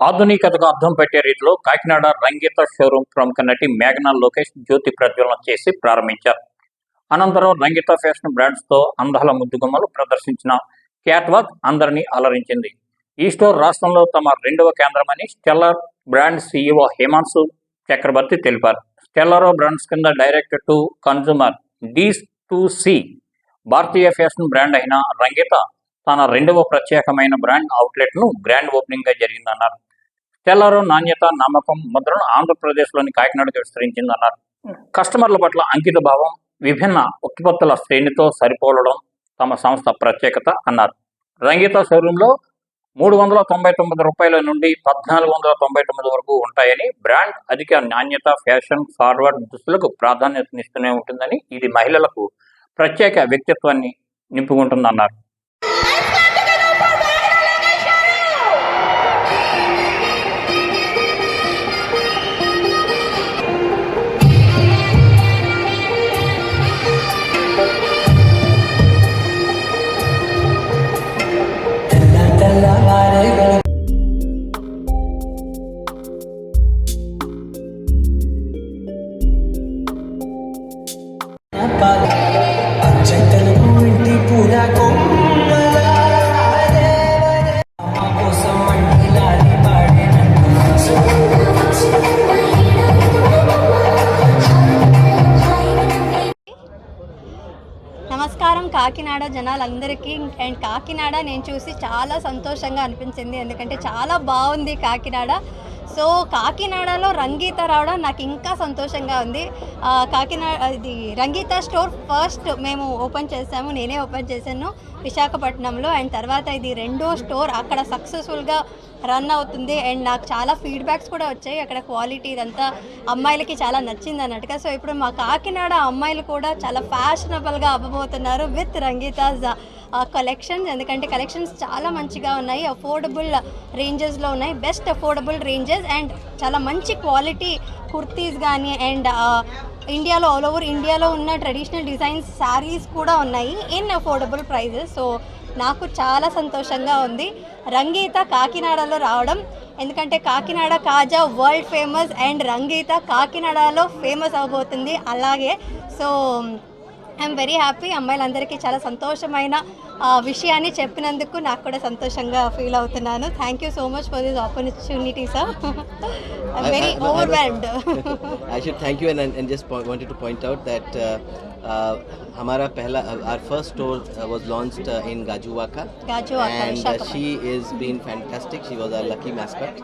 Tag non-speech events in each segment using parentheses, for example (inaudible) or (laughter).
ఆధునికతకు అర్థం పెట్టే రీతిలో కాకినాడ రంగీత షోరూం ప్రముఖ నటి మేఘనా లోకేష్ జ్యోతి ప్రజ్వలన చేసి ప్రారంభించారు. అనంతరం రంగీత ఫ్యాషన్ బ్రాండ్స్తో అందాల ముద్దుగుమ్మలు ప్రదర్శించిన క్యాట్వాక్ అందరినీ అలరించింది. ఈ స్టోర్ రాష్ట్రంలో తమ రెండవ కేంద్రమని Stellar brand CEO Himanshu Chakravarthy తెలిపారు. స్టెల్లరో బ్రాండ్స్ కింద direct to consumer D's to C Bharatiya fashion brand అయిన రంగీత తన రెండవ ప్రత్యేకమైన బ్రాండ్ అవుట్లెట్ను గ్రాండ్ ఓపెనింగ్గా జరిగిందన్నారు. స్టెల్లారో నాణ్యత నమ్మకం ముద్రను ఆంధ్రప్రదేశ్లోని కాకినాడకు విస్తరించిందన్నారు. కస్టమర్ల పట్ల అంకిత భావం విభిన్న ఉత్పత్తుల శ్రేణితో సరిపోలడం తమ సంస్థ ప్రత్యేకత అన్నారు. రంగీత షోరూంలో మూడు వందల తొంభై తొమ్మిది రూపాయల నుండి పద్నాలుగు వందల తొంభై తొమ్మిది వరకు ఉంటాయని బ్రాండ్ అధిక నాణ్యత ఫ్యాషన్ ఫార్వర్డ్ దుస్తులకు ప్రాధాన్యతనిస్తూనే ఉంటుందని ఇది మహిళలకు ప్రత్యేక వ్యక్తిత్వాన్ని నింపుకుంటుందన్నారు. కాకినాడ జనాలందరికీ అండ్ కాకినాడ నేను చూసి చాలా సంతోషంగా అనిపించింది. ఎందుకంటే చాలా బాగుంది కాకినాడ. సో కాకినాడలో రంగీత రావడం నాకు ఇంకా సంతోషంగా ఉంది. కాకినాడ ఇది రంగీత స్టోర్ ఫస్ట్ మేము ఓపెన్ చేసాము నేనే ఓపెన్ చేశాను విశాఖపట్నంలో. అండ్ తర్వాత ఇది రెండో స్టోర్ అక్కడ సక్సెస్ఫుల్గా రన్ అవుతుంది. అండ్ నాకు చాలా ఫీడ్బ్యాక్స్ కూడా వచ్చాయి. అక్కడ క్వాలిటీ ఇదంతా అమ్మాయిలకి చాలా నచ్చింది అన్నట్టుగా. సో ఇప్పుడు మా కాకినాడ అమ్మాయిలు కూడా చాలా ఫ్యాషనబుల్గా అవ్వబోతున్నారు విత్ రంగీతాస్ కలెక్షన్స్ ఎందుకంటే కలెక్షన్స్ చాలా మంచిగా ఉన్నాయి. అఫోర్డబుల్ రేంజెస్లో ఉన్నాయి. బెస్ట్ అఫోర్డబుల్ రేంజెస్ అండ్ చాలా మంచి క్వాలిటీ కుర్తీస్ కానీ అండ్ ఇండియాలో ఆల్ ఓవర్ ఇండియాలో ఉన్న ట్రెడిషనల్ డిజైన్స్ శారీస్ కూడా ఉన్నాయి. ఇన్ అఫోర్డబుల్ ప్రైజెస్ సో నాకు చాలా సంతోషంగా ఉంది. రంగీత కాకినాడలో రావడం ఎందుకంటే Kakinada khaja world famous and Rangeetha కాకినాడలో ఫేమస్ అవబోతుంది. అలాగే సో ఐఎమ్ వెరీ హ్యాపీ అమ్మాయిలందరికీ చాలా సంతోషమైన ఆ, విషయాన్ని చెప్పినందుకు నాకు కూడా సంతోషంగా ఫీల్ అవుతున్నాను thank you so much for this opportunity sir I'm very I- I- overwhelmed I should thank you and, and just po- wanted to point out that uh, uh, हमारा पहला our first store uh, was launched uh, in Gajuwaka Gajuwaka, and uh, Visakhapatnam. she is been fantastic she was our lucky mascot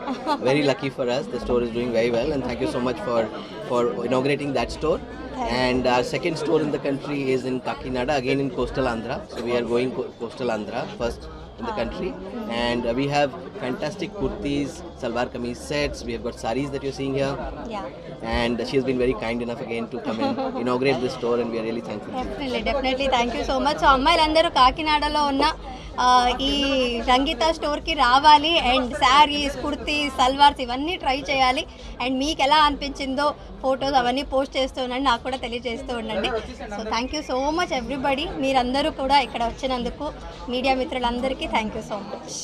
very lucky for us the store is doing very well and thank you so much for for inaugurating that store Thank and our second store in the country is in Kakinada again in coastal Andhra so we are going co- coastal Andhra first in the country and uh, we have fantastic kurtis salwar kameez sets we have got saris that you're seeing here yeah and she has been very kind enough again to come and (laughs) inaugurate this store and we are really thankful to you. Definitely definitely thank you so much so అమ్మాయిలందరూ కాకినాడలో ఉన్న ఆ, ఈ రంగిత స్టోర్కి రావాలి and saris kurtis salwars ఇవన్నీ try చేయాలి. And మీకు ఎలా అనిపించిందో ఫొటోస్ అవన్నీ పోస్ట్ చేస్తూ ఉండండి. నాకు కూడా తెలియజేస్తూ ఉండండి. So thank you so much everybody మీరందరూ కూడా ఇక్కడ వచ్చినందుకు మీడియా మిత్రులందరికీ థ్యాంక్ యూ సో మచ్